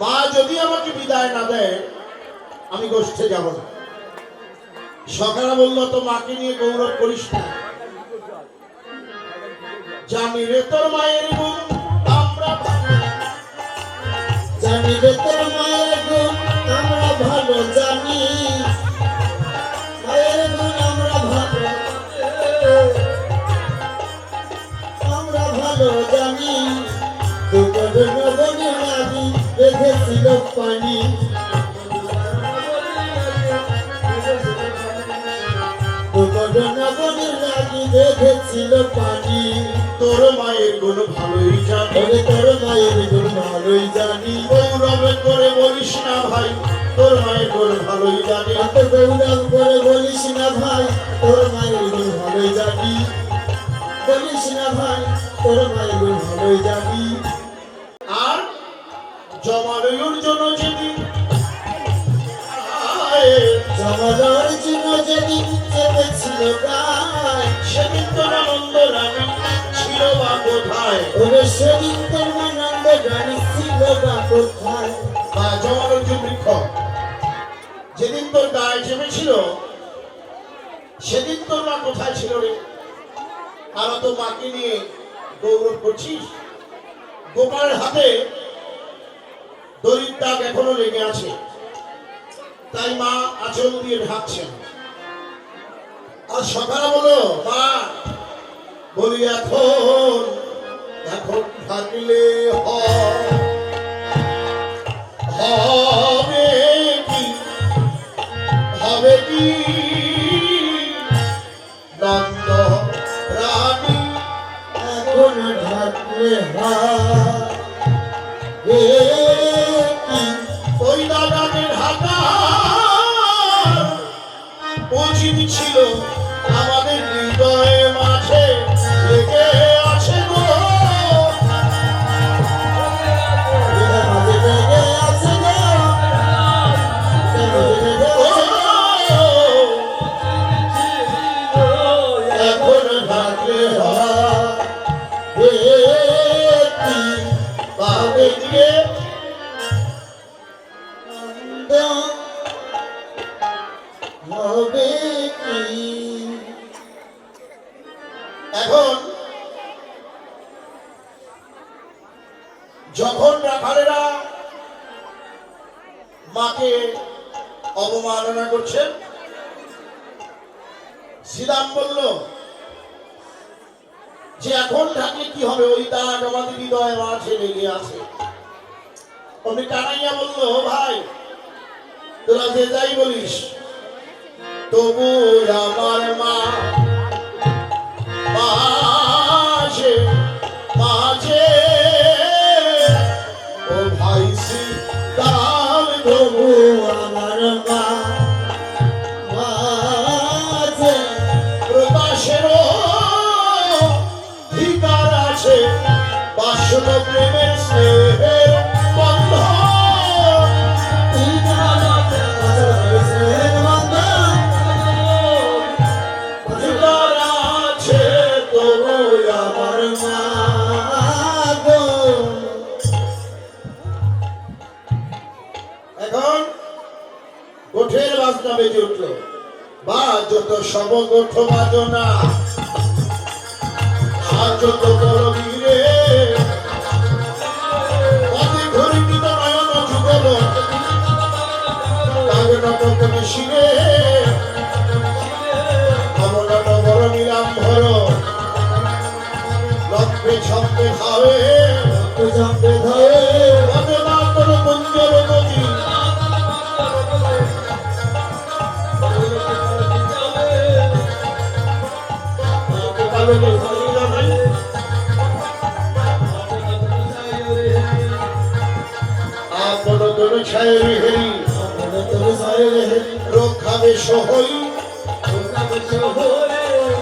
মা যদি আমাকে বিদায় না দেয়, আমি গোষ্ঠে যাব না। সকালে বলল, তো মাকে নিয়ে গৌরব করিস না। জানি রে তোর মায়ের আমরা জানি রে তোর মায়ের নাদি রেখেছিল পানি তোর মায়ের গুণ ভালোই জানি। তোর মায়ের গুণ ভালোই জানি। গৌরবে করে বলিস না ভাই তোর মায়ের গুণ ভালোই জানি। এত গৌরব করে বলিস না ভাই তোর মায়ের গুণ ভালোই জানি। বলিস না ভাই তোর মায়ের গুণ ভালোই জানি। আর জমালয়ুর জন্য যেদিন আয়, জমাদার জন্য যেদিন চেপেছিল গায় তোর তোর যেদিন তোর গায়ে চেপেছিল সেদিন তোর মা কোথায় ছিল রে? আর তো মাকে নিয়ে গৌরব করছিস। গোপালের হাতে দড়ির দাগ এখনও লেগে আছে। তাই মা আচল দিয়ে ঢাকছেন। আর সকালে বলো মা বলি এখন এখন থাকলে হয়। যত সব গোঠ বাজনা আর যত বড় বীরে অতি ঘরিত নয়ন যুগল। কাগে নটক শিরে অবনত বড় নীলাম্বর লক্ষ্মে ছন্দে খাবে অজনা কোন আপন তোর ছায় হেরি রক্ষাবে সহই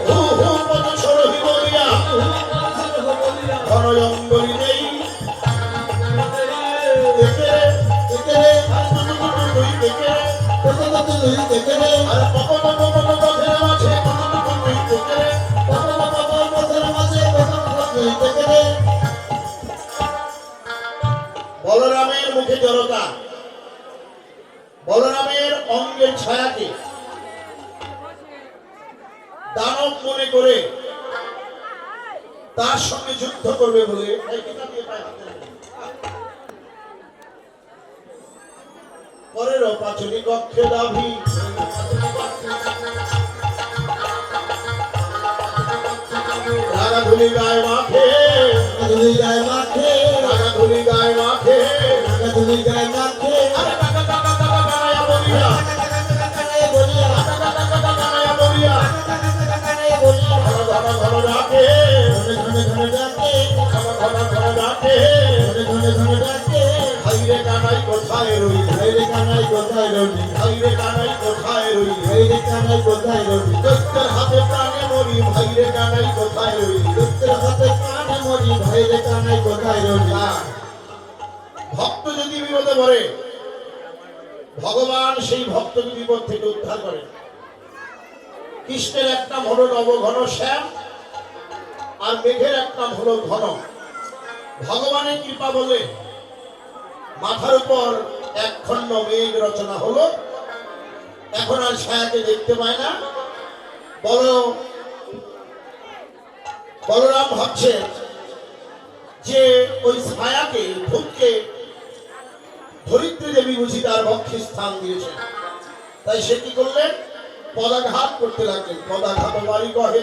হু হু পদ সরহি বলিয়া ঘনজঙ্গলি নেই দেখে দেখে আর দুটু দুটু দেখে মুখে জড়তা। বলরামের অঙ্গের ছায়াকে দানব মনে করে তার সঙ্গে যুদ্ধ করবে বলে। পরের পাচনি কক্ষে দাভি। রাগা ধুলি গায়ে মাখে। ধুলি গায়ে মাখে। রাগা ধুলি গায়ে মাখে। টাকা ধুলি গায়ে মাখে আরে টাকা টাকা টাকা টাকা বলিয়া কোথায় রই ভাইরে কানাই কোথায় রবি হাইরে কানাই কোথায় রই ভাইরে কানাই কোথায় রবি দৈত্যের হাতে প্রাণে মরি রই মরি ভাইরে কানাই না। যদি বিপদে পড়ে? ভগবান সেই ভক্তকে বিপদ থেকে উদ্ধার করে। কৃষ্ণের এক নাম হলো নবঘন শ্যাম আর মেঘের এক নাম হলো ঘন। ভগবানের কৃপা বলে মাথার উপর এক খণ্ড মেঘ রচনা হলো। এখন আর ছায়াকে দেখতে পায় না। বড় বলরাম ভাবছে যে ওই ছায়াকে, ভূতকে ধরিত্রী দেবী বুঝি তার বক্ষে স্থান দিয়েছেন তাই সে কি করলেন? পদাঘাত করতে লাগলেন। পদাঘাত বাড়ি কহে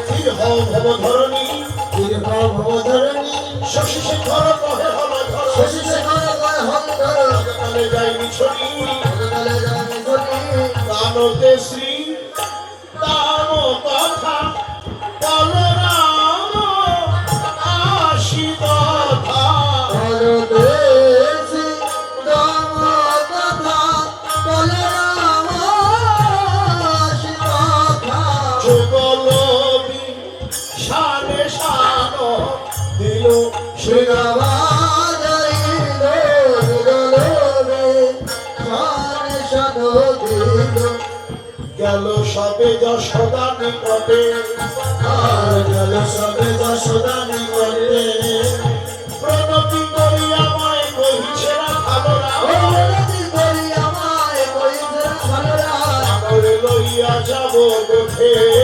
স্থির হও ভব ধরণী ধীরে ভাব ভবধরণী। শশী শেখর কহে হল ধর শশী শেখর কয় হল ধর শ্রী সবে যশোদা নিকটে প্রণতি করি আমায় কহিছে না ভালো আমরে লইয়া যাব গোঠে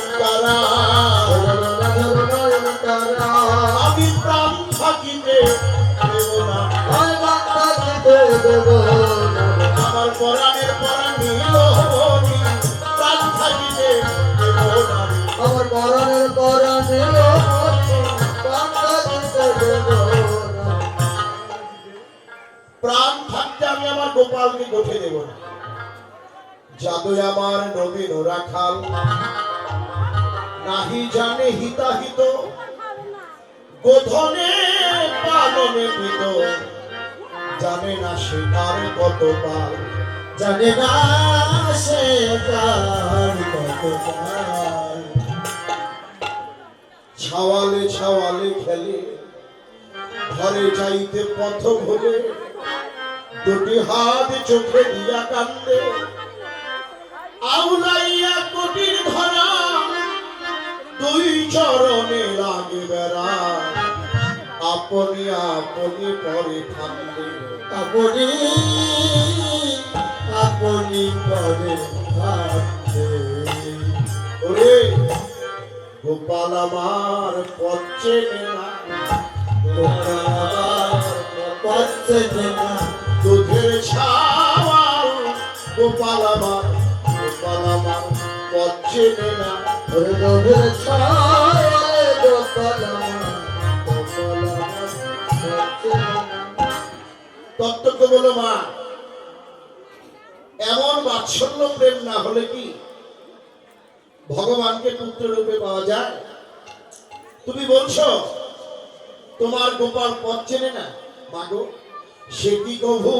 গোপালকে গোঠে দেব। না জাদু আমার নবীন রাখাল, নাহি জানে হিতাহিত, গোধনে পালনে পিত জানে না সে কার কত পাল, জানে না সে কার কত ছাওয়ালে ছাওয়ালে খেলে, ঘরে যাইতে পথ ভুলে দুটি হাত চোখে দিয়া কান্দে। আউলাইয়া কোটির ধরা, দুই চরণে লাগে বেড়া। আপনি আপনি পরে খান্দে আপনি আপনি করে থাকতে ওরে, গোপাল আমার পচ্ছে না। পাচ্ছে না দুধের ছাওয়াল গোপাল আমার গোপাল আমার পথ চেনে না লোভের ছয় গোপাল আমার, বলো মা এমন বাৎসল্য প্রেম না হলে কি ভগবানকে পুত্র রূপে পাওয়া যায়? তুমি বলছো তোমার গোপাল পথ চেনে না? মাগো সে কি কভু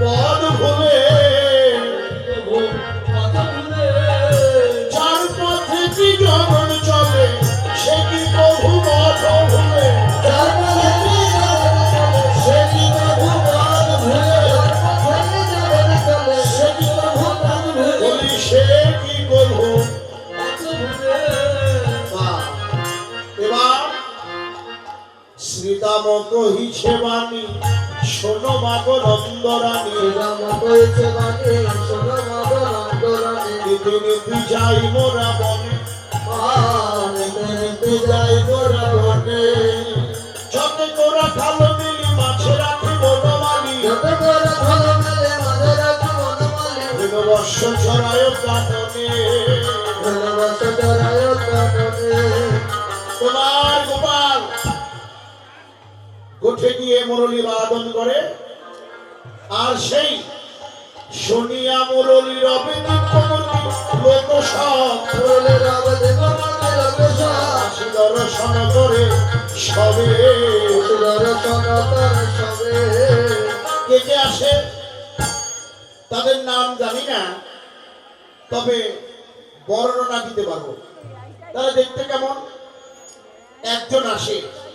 পদ ভুলে শ্রীদাম কহিছে বাণী শোনো মাগো নন্দরানী শ্রীরাম কইছে বাণী, শোনো মাগো নন্দরানী, মোরা বনে যাই গোরা বনে। যত তোরা খালো মিলি মাছে রাখি বনমালি। যত করে ভালো মেলে মাঝে রাখো বনমালী, বর্ষ ছড়ায় কাননে গোঠে গিয়ে মুরলী বাদন করে। আর সেই শুনিয়া মুরলী রবে দর্শন করে সবে। কে কে আসে? তাদের নাম জানি না, তবে বর্ণনা দিতে পারব। তারা দেখতে কেমন? একজন আসে।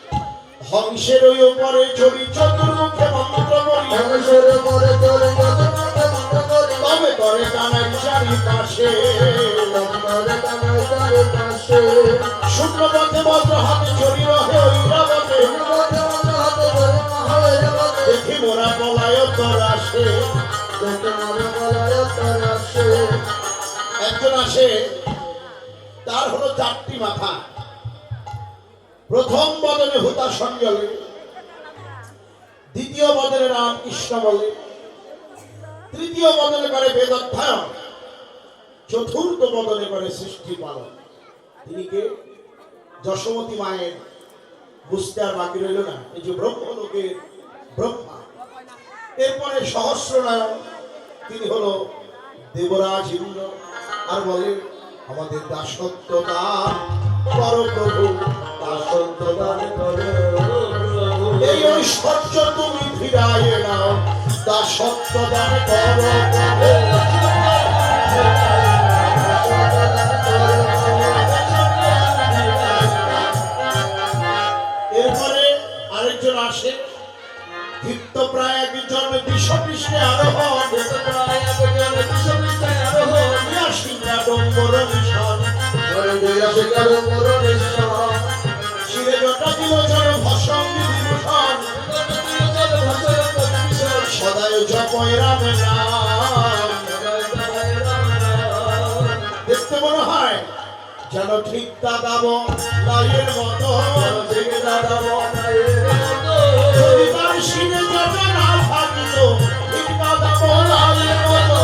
হংসের ওই ওপরে ছবি চতুর্মুখে মন্ত্র মানুষের মরে তোর কত মনে মন্ত্র করি, তবে করে কানার চারিপাশে মরে কানাই তার পাশে। শূন্য পথে বজ্র হাতে চড়ি রহে ঐরাবতে হাতে ধরে মহালয়া বলে, দেখি মোরা পলায় তার আসে। একজন আসে তার হলো চারটি মাথা। প্রথম বদলে হুতাসন বলে দ্বিতীয় বদলে রাম কৃষ্ণ বলে তৃতীয় বদলে করে বেদ অধ্যয়ন চতুর্থ বদলে করে সৃষ্টি পালন। তিনি কে? যশোমতী মায়ের বুঝতে আর বাকি রইল না। এই যে ব্রহ্মলোকের ব্রহ্মা। এরপরে সহস্র নায়ক তিনি হলো দেবরাজ ইন্দ্র আর বলে, আমাদের দাসত্ব দান কর এই ঐশ্বর্য তুমি ফিরাইয়ে নাও করো। এরপরে আরেকজন আসে। দীপ্ত প্রায় একজন সিংহা ডম্বর মিশন ঘরে দিয়া শিকার যেন ঠিক দাদাবো লাইয়ের মতো। ঠিক দাদাবো তার শিরে জটা না থাকিত, ঠিক দাদাবো লাইয়ের মতো।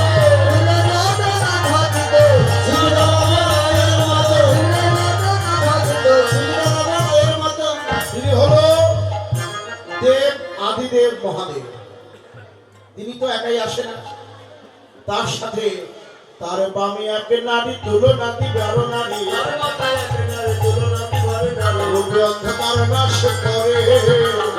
তিনি হলো দেব আদিদেব মহাদেব। তিনি তো একাই আসেন। না তার সাথে তার বামে এক নারী তুলো নাতি বারো নারী। অন্ধকার নাশ করে।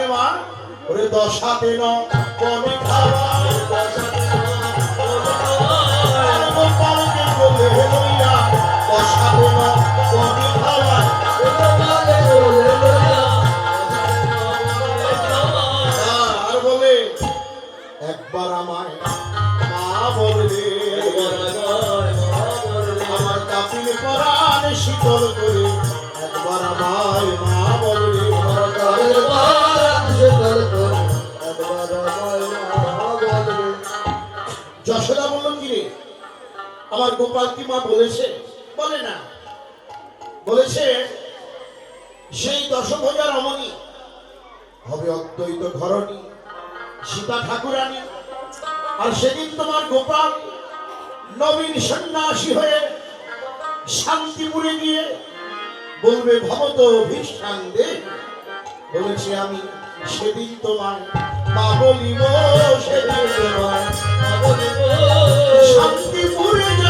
করে মা ওরে দশা হাতে গোপাল কি মা বলেছে, বলে না, বলেছে, সেই দশভোজা রমণী হবে অদ্বৈত ঘরণী সীতা ঠাকুরানী, আর সেদিন তোমার গোপাল নবীন সন্ন্যাসী হয়ে শান্তিপুরে গিয়ে বলবে, ভবত অভিষ্ঠান বলেছে আমি, সেদিন তোমার মা বলিব, সেদিন তোমার শান্তিপুরে যাবে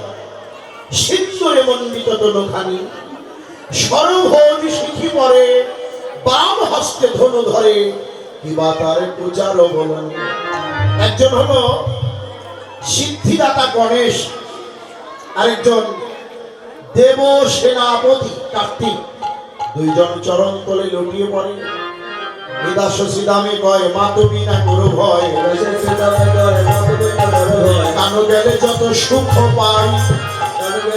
সিন্দুরে মন্ডিত তনুখানি সরভোজ শিখি পরে বাম হস্তে ধনু ধরে কিবা তার পূজার বলন একজন হলো সিদ্ধিদাতা গণেশ আরেকজন দেব সেনাপতি কার্তিক দুইজন চরণ তলে লুটিয়ে পড়ে নিদা শশী দামে কয় মা তুমি না করো ভয় কানো গেলে যত সুখ পাই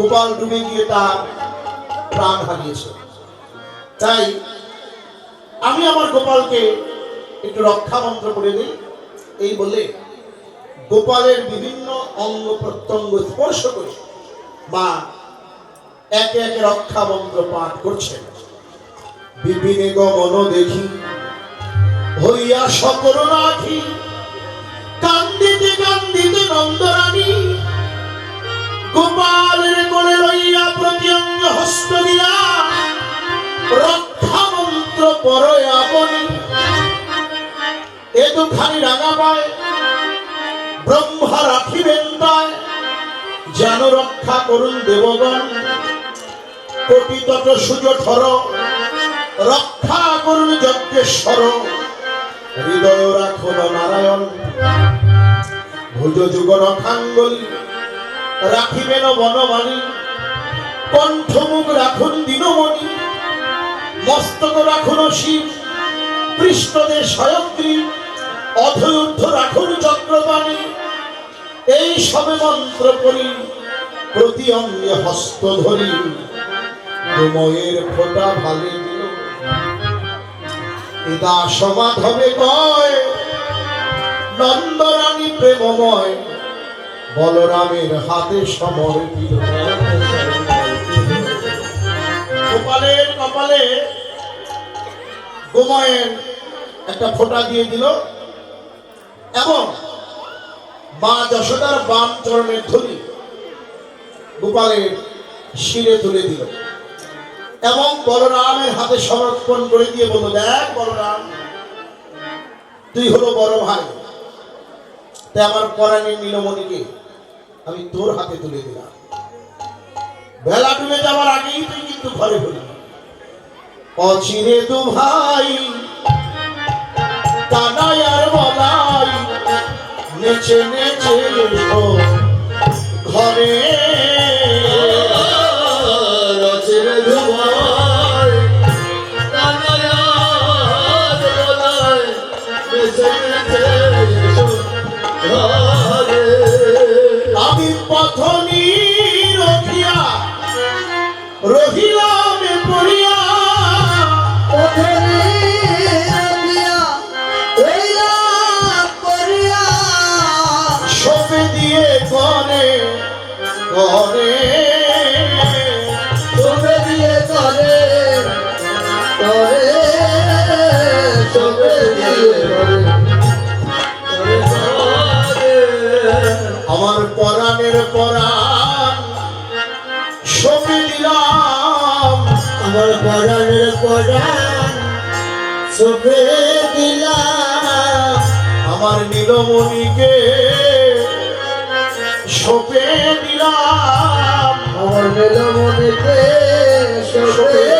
গোপাল ডুবে গিয়ে তার প্রাণ হারিয়েছে। তাই আমি আমার গোপালকে একটু রক্ষা মন্ত্র করে দিই এই বলে গোপালের বিভিন্ন অঙ্গ প্রত্যঙ্গ স্পর্শ করে মা একে একে রক্ষা মন্ত্র পাঠ করছেন। বিপিনে গমন দেখি, হইয়া সকল রাখি, কান্দিতে কান্দিতে নন্দরানী গোপালের কোলে লইয়া প্রতি অঙ্গ হস্ত দিয়া রক্ষা মন্ত্র পরয় আপনি এ দুখানি রাঙা পায়, ব্রহ্মা রাখিবেন তাই। যেন রক্ষা করুন দেবগণ কোটি তত সুজ ঠর। রক্ষা করুন যজ্ঞেশ্বর। হৃদয় রাখুন নারায়ণ। ভুজ যুগ রখাঙ্গলি রাখিবেন বনমালী কণ্ঠমুখ রাখুন দিনমণি। মস্তক রাখুন শিব পৃষ্ঠদে স্বয়গ্রী অধৈর্য রাখুন চক্রবাণী। এই সবে মন্ত্র করি প্রতি অঙ্গে হস্ত ধরি। তোমায়ের ফোটা ভালে দিল। এদা সমাধবে কয়, নন্দরানী প্রেমময়। বলরামের হাতে সমর্পিত। গোপালের কপালে গোময়ের একটা ফোঁটা দিয়ে দিল এবং মা যশোদার বাম চরণের ধরি গোপালের শিরে তুলে দিল। এবং বলরামের হাতে সমর্পণ করে দিয়ে বলল, দেখ বলরাম, তুই হলো বড় ভাই। তাই আমার পরাণের নীলমণিকে আমি তোর হাতে তুলে দিলাম। বেলা ডুবে যাওয়ার আগেই তুই কিন্তু ঘরে হলি অচিরে তো ভাই আর বলাই, নেচে নেচে ঘরে। আমি পরাণের চোখে দিলাম আমার নীলমণিকে সপে দিলাম। আমার নীলমণিকে মনেতে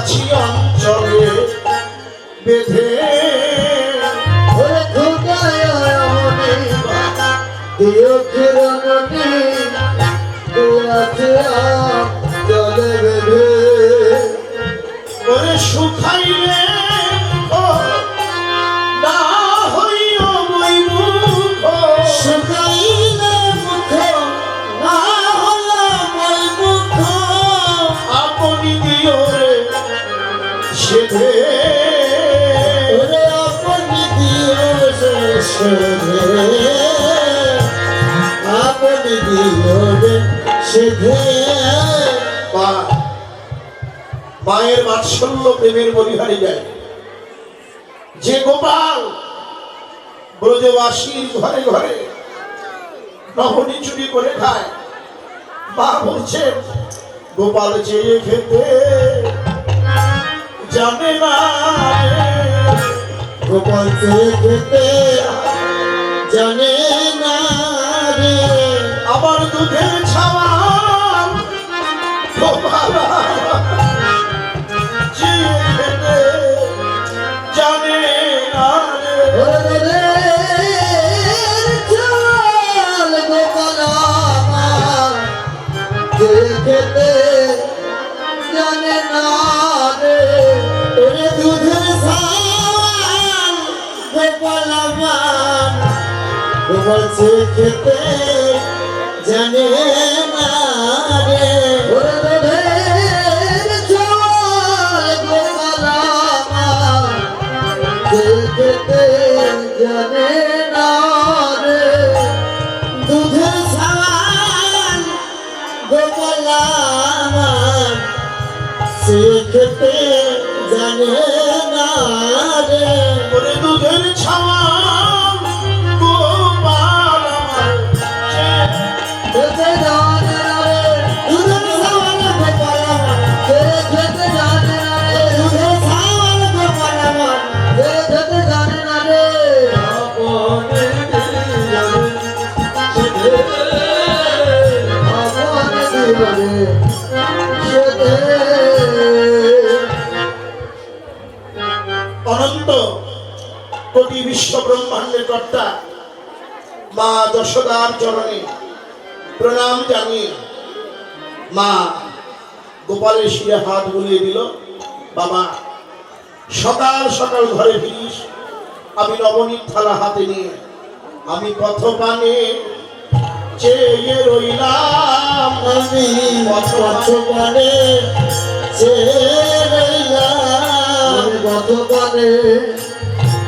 দিয়াছি অঞ্চলে বেঁধে। দিও কিরণটি দিয়াছে জলে বাৎসল্য প্রেমের বলিহারি যায় যে গোপাল ব্রজবাসীর ঘরে ঘরে নহনি চুরি করে খায় মা বলছেন গোপাল চেয়ে খেতে জানে না গোপাল খেতে জানে না আবার দুধের খেতে জানে না রে। ওরে দুধের সাল গোপাল আমার গোপাল খেতে জানে না রে দুধের ছাওয়া। কোটি বিশ্ব ব্রহ্মাণ্ডের কর্তা, মা যশোদার চরণে প্রণাম জানিয়ে মা গোপালের শিরে হাত বুলিয়ে দিল, বাবা, সকাল সকাল ঘরে ফিরিস, আমি নবনীত থালা হাতে নিয়ে, আমি পথ পানে চেয়ে রইলাম, আমি বর্তমানে যে রইলাম। বর্তমানে যে রইলাম ওই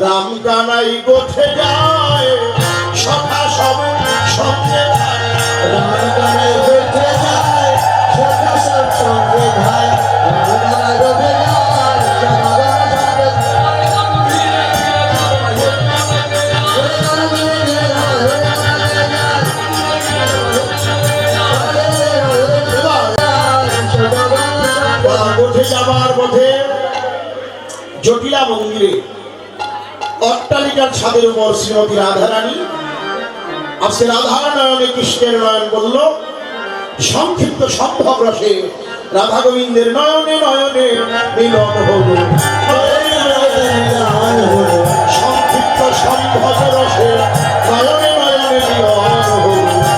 রামদানাই গোছে যায় সখা সবে সঙ্গে রামদানাই গোছে যায় সখা জটিলা মন্দিরে ছাদের উপর শ্রীমতী রাধারানী আর সে রাধার নয়নে কৃষ্ণের নয়ন বলল, সংক্ষিপ্ত সম্ভব রসে রাধা গোবিন্দের নয়নে নয়নে মিলন হল। সংক্ষিপ্ত সম্ভব রসে নয়নে নয়নে মিলন হল।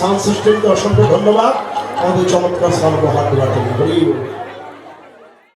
সাউন্ড সিস্টেমকে অসংখ্য ধন্যবাদ আমাদের চমৎকার সাউন্ড হাত দেওয়ার জন্য হরি বল।